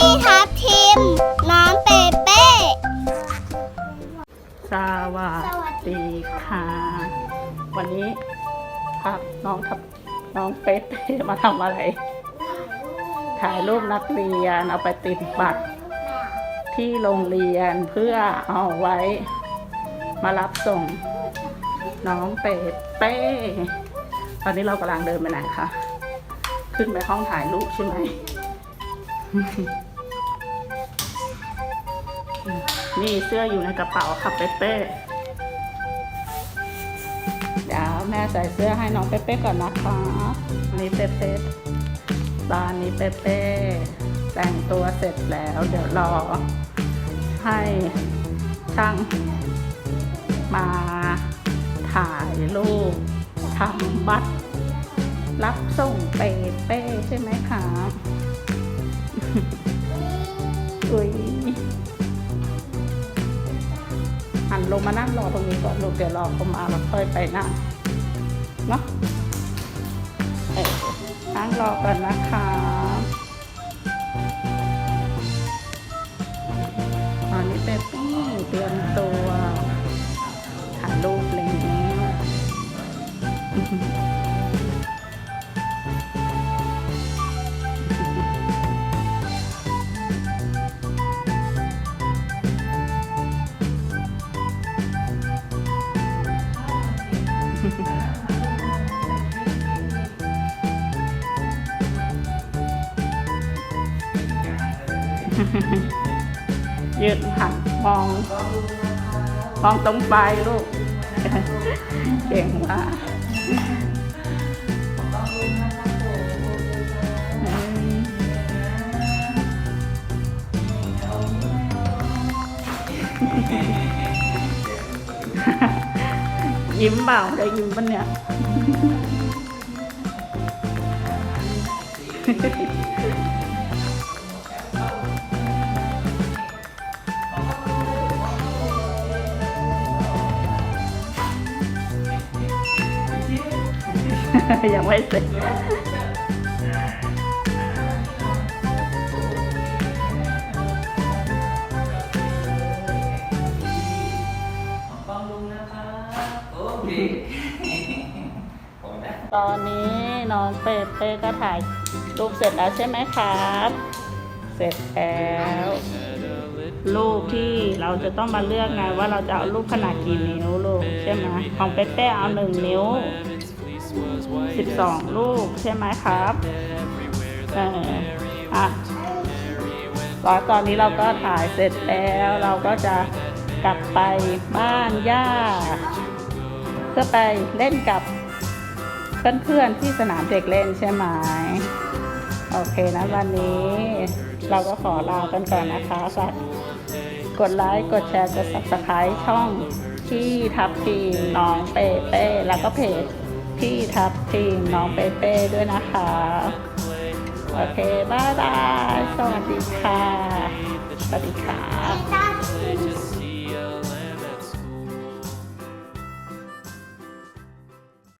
พี่ทับทิม น้องเปเป้ สวัสดีค่ะ วันนี้ครับน้องทับน้องเป๊ะมาทำอะไร ถ่ายรูปนักเรียนเอาไปติดบัตรที่โรงเรียนเพื่อเอาไว้ มารับส่ง น้องเป๊ะเป้ตอนนี้เรากำลังเดินไปไหนคะ ขึ้นไปห้องถ่ายรูปใช่ไหม นี่เสื้ออยู่ในกระเป๋าค่ะเป๊เป้เดี๋ยวแม่ใส่เสื้อให้น้องเป๊เป้ก่อนนะคะนี่เป๊เป้ตอนนี้เป๊เป้แต่งตัวเสร็จแล้วเดี๋ยวรอ ให้ช่างมาถ่ายรูปทำบัตรรับส่งเป๊เป้ใช่ไหมคะ อุ้ยหั นลงมานั่งรอตรงนี้ก่อนลูกเดี๋ยวรอเขามาแล้วค่อยไปนั่งเนาะนั่งรอก่อนนะคะตอนนี้เป๊ปปี้เตรียมตัวถ่ายรูปอะไรอย่างเงี้ย ยืนหันมอง มองตรงไปลูก เก่งมากยยิ้มเปล่าได้ยิ้มปะเนี่ย ยังไม่เสร็จบำรุงนะครับโอเคผมได้ตอนนี้น้องเป้เป้ก็ถ่ายรูปเสร็จแล้วใช่ไหมครับ เสร็จแล้วรูปที่เราจะต้องมาเลือกไงว่าเราจะเอารูปขนาดกี่นิ้วลูกใช่ไหมของเป้เป้เอาหนึ่งนิ้ว สิบสองรูปใช่ไหมครับเอออะตอนตอนนี้เราก็ถ่ายเสร็จแล้วเราก็จะกลับไปบ้านย่าเพื่อไปเล่นกับเพื่อนๆที่สนามเด็กเล่นใช่ไหมโอเคนะวันนี้ เราก็ขอลากันก่อนนะคะฝากกดไลค์กดแชร์กด subscribe ช่องที่ทับทีน้องเปเป้แล้วก็เพจ พี่ทับทีมน้องเปเป้ด้วยนะคะ โอเค บ๊ายบาย สวัสดีค่ะ สวัสดีค่ะ